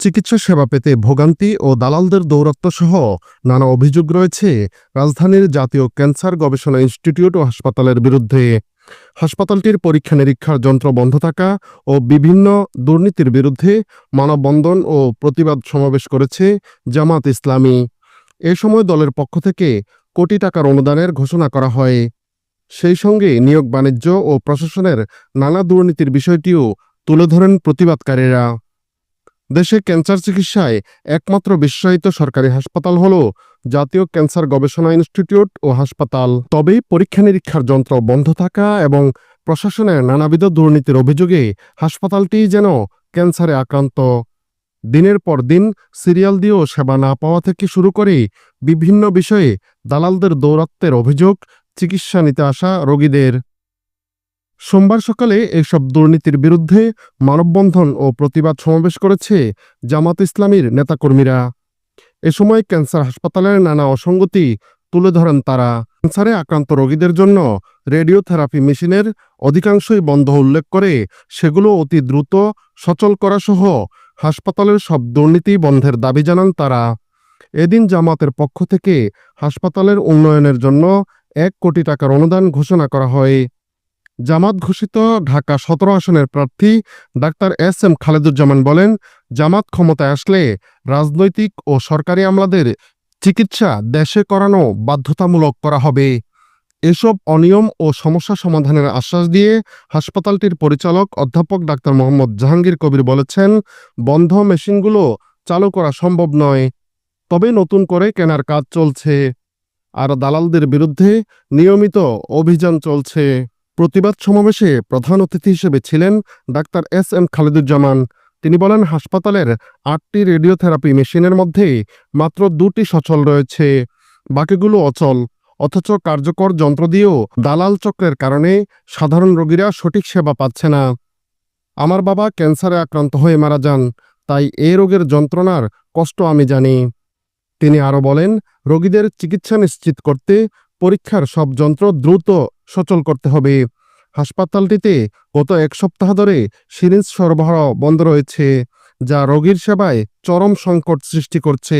চিকিৎসা সেবা পেতে ভোগান্তি ও দালালদের দৌরাত্ম্য সহ নানা অভিযোগ রয়েছে রাজধানীর জাতীয় ক্যান্সার গবেষণা ইনস্টিটিউট ও হাসপাতালের বিরুদ্ধে। হাসপাতালটির পরীক্ষা নিরীক্ষার যন্ত্র বন্ধ থাকা ও বিভিন্ন দুর্নীতির বিরুদ্ধে মানববন্ধন ও প্রতিবাদ সমাবেশ করেছে জামাত ইসলামী। এ সময় দলের পক্ষ থেকে কোটি টাকার অনুদানের ঘোষণা করা হয়। সেই সঙ্গে নিয়োগ বাণিজ্য ও প্রশাসনের নানা দুর্নীতির বিষয়টিও তুলে ধরেন প্রতিবাদকারীরা। দেশে ক্যান্সার চিকিৎসায় একমাত্র বিশেষায়িত সরকারি হাসপাতাল হল জাতীয় ক্যান্সার গবেষণা ইনস্টিটিউট ও হাসপাতাল। তবে পরীক্ষা নিরীক্ষার যন্ত্র বন্ধ থাকা এবং প্রশাসনের নানাবিধ দুর্নীতির অভিযোগে হাসপাতালটি যেন ক্যান্সারে আক্রান্ত। দিনের পর দিন সিরিয়াল দিয়েও সেবা না পাওয়া থেকে শুরু করে বিভিন্ন বিষয়ে দালালদের দৌরাত্বের অভিযোগ, চিকিৎসা নিতে আসা রোগীদের। সোমবার সকালে এসব দুর্নীতির বিরুদ্ধে মানববন্ধন ও প্রতিবাদ সমাবেশ করেছে জামাত ইসলামীর নেতাকর্মীরা। এ সময় ক্যান্সার হাসপাতালের নানা অসঙ্গতি তুলে ধরেন তারা। ক্যান্সারে আক্রান্ত রোগীদের জন্য রেডিওথেরাপি মেশিনের অধিকাংশই বন্ধ উল্লেখ করে সেগুলো অতি দ্রুত, সচল করা সহ হাসপাতালের সব দুর্নীতি বন্ধের দাবি জানান তারা। এদিন জামাতের পক্ষ থেকে হাসপাতালের উন্নয়নের জন্য এক কোটি টাকার অনুদান ঘোষণা করা হয়। জামাত ঘোষিত ঢাকা সতেরো আসনের প্রার্থী ডাক্তার এস এম খালেদুজ্জামান বলেন, জামাত ক্ষমতায় আসলে রাজনৈতিক ও সরকারি আমলাদের চিকিৎসা দেশে করানো বাধ্যতামূলক করা হবে। এসব অনিয়ম ও সমস্যা সমাধানের আশ্বাস দিয়ে হাসপাতালটির পরিচালক অধ্যাপক ডাক্তার মোহাম্মদ জাহাঙ্গীর কবির বলেছেন, বন্ধ মেশিনগুলো চালু করা সম্ভব নয়, তবে নতুন করে কেনার কাজ চলছে। আর দালালদের বিরুদ্ধে নিয়মিত অভিযান চলছে। প্রতিবাদ সমাবেশে প্রধান অতিথি হিসেবে ছিলেন ডাক্তার এস এম খালেদুজ্জামান। তিনি বলেন, হাসপাতালের আটটি রেডিওথেরাপি মেশিনের মধ্যে মাত্র দুটি সচল রয়েছে। বাকিগুলো অচল, অথচ কার্যকর যন্ত্র দিয়েও দালাল চক্রের কারণে সাধারণ রোগীরা সঠিক সেবা পাচ্ছে না। আমার বাবা ক্যান্সারে আক্রান্ত হয়ে মারা যান, তাই এ রোগের যন্ত্রণার কষ্ট আমি জানি। তিনি আরও বলেন, রোগীদের চিকিৎসা নিশ্চিত করতে পরীক্ষার সব যন্ত্র দ্রুত সচল করতে হবে। হাসপাতালটিতে গত এক সপ্তাহ ধরে সিরিঞ্জ সরবরাহ বন্ধ রয়েছে, যা রোগীর সেবায় চরম সংকট সৃষ্টি করছে।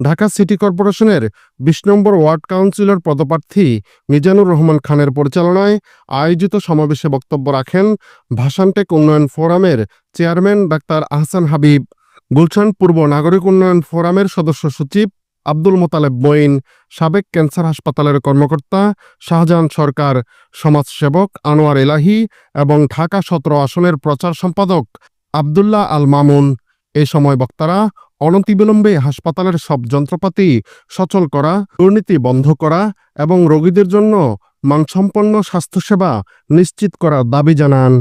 ঢাকা সিটি কর্পোরেশনের বিশ নম্বর ওয়ার্ড কাউন্সিলর পদপ্রার্থী মিজানুর রহমান খানের পরিচালনায় আয়োজিত সমাবেশে বক্তব্য রাখেন ভাষানটেক উন্নয়ন ফোরামের চেয়ারম্যান ডাক্তার আহসান হাবিব, গুলশান পূর্ব নাগরিক উন্নয়ন ফোরামের সদস্য সচিব আব্দুল মোতালেব মঈন সাবেক ক্যান্সার হাসপাতালের কর্মকর্তা, শাহজাহান সরকার সমাজসেবক আনোয়ার এলাহি এবং ঢাকা সতেরো আসনের প্রচার সম্পাদক আবদুল্লাহ আল মামুন। এ সময় বক্তারা অনতিবিলম্বে হাসপাতালের সব যন্ত্রপাতি সচল করা, দুর্নীতি বন্ধ করা এবং রোগীদের জন্য মানসম্পন্ন স্বাস্থ্যসেবা নিশ্চিত করার দাবি জানান।